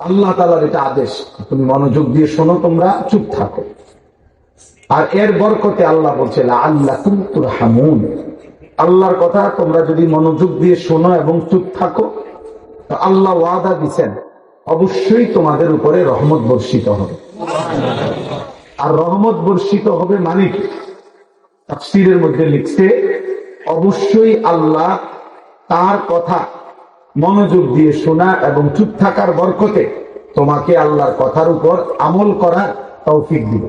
আল্লাহ তালার এটা আদেশ। তুমি মনোযোগ দিয়ে শোনো, তোমরা চুপ থাকো। আর এর বরকতে আল্লাহ বলছে আল্লাহ তুমতুর হামুন আল্লাহর কথা, তোমরা যদি মনোযোগ দিয়ে শোনো এবং চুপ থাকো আল্লাহ ওয়াদা দিচ্ছেন অবশ্যই তোমাদের উপরে রহমত বর্ষিত হবে। আর রহমত বর্ষিত হবে মানে কি? মধ্যে লিখছে, অবশ্যই আল্লাহ তার কথা মনোযোগ দিয়ে শোনা এবং চুপ থাকার বরকতে তোমাকে আল্লাহর কথার উপর আমল করার তৌফিক দিবে।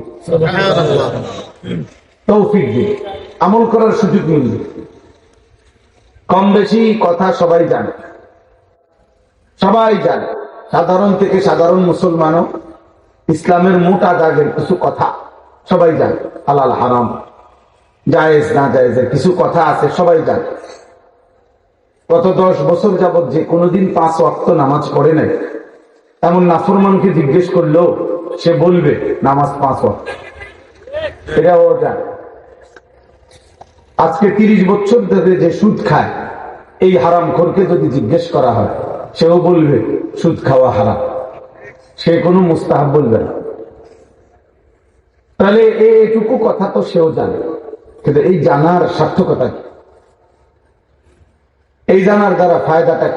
তৌফিক দিবে। আমল করার সুযোগ মিলবে। কম বেশি কথা সবাই জানে। সবাই জানে। সাধারণ থেকে সাধারণ মুসলমানও ইসলামের মোটা দাগের কিছু কথা সবাই জানে। হালাল, হারাম, জায়েজ না জায়েজের কিছু কথা আছে সবাই জানে। গত দশ বছর যাবৎ যে কোনোদিন পাঁচ অক্ত নামাজ পড়ে নাই, এমন নাফরমানকে জিজ্ঞেস করলেও সে বলবে, নামাজ পাঁচ অক্ত এটা ও আজকে তিরিশ বছর ধরে যে সুদ খায়, এই হারাম খোরকে যদি জিজ্ঞেস করা হয়, সেও বলবে, সুদ খাওয়া হারাম। সে কোনো মুস্তাহাব বলবে না। তাহলে এই এটুকু কথা তো সেও জানে। কিন্তু এই জানার সার্থকতা কি? এই জানার দ্বারা ফায়দাটা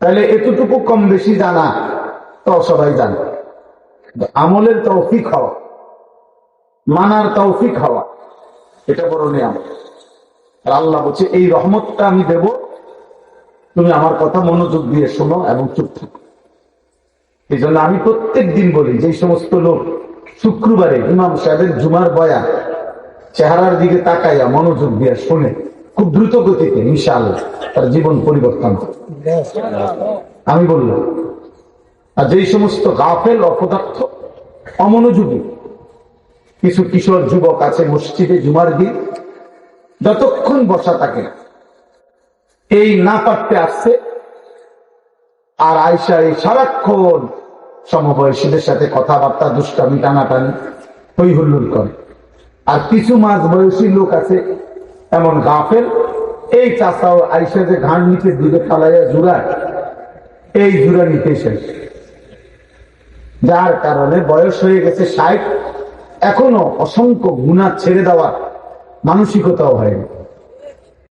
তাহলে এতটুকু কম বেশি জানা তো সবাই জানে। আমলের তৌফিক হওয়া, মানার তৌফিক হওয়া, এটা বড় নিয়ম আল্লাহ বলছে, এই রহমতটা আমি দেব, তুমি আমার কথা মনোযোগ দিয়ে শোনো এবং চুপ থাকো। এই জন্য আমি প্রত্যেক দিন বলি, যে সমস্ত লোক শুক্রবারে ইমাম সাহেবের জুমার বয়া চেহারার দিকে তাকাইয়া মনোযোগ দিয়ে শোনে। খুব দ্রুত গতিতে ইনশাআল্লাহ তার জীবন পরিবর্তন আমি বললাম, আর যেই সমস্ত গাফেল অপদার্থ, অমনোযোগী, কিছু কিশোর যুবক আছে মসজিদে জুমার দিন, যতক্ষণ বসা থাকে এই না পারতে আসছে, আর আয়সা এই সারাক্ষণ সমবয়সীদের সাথে কথাবার্তা, দুষ্টামি, টানাটানি হই হুল্লুল করে। আর কিছু মাঝ বয়সী লোক আছে এমন গাফেল। এই চাষাও আইসা যে ঘাট নিচে দুধে ফালাইয়া জুড়ায়, এই জুড়া নিতে শেষ। যার কারণে বয়স হয়ে গেছে ষাট, এখনও অসংখ্য গুণা ছেড়ে দেওয়ার মানসিকতাও হয়নি।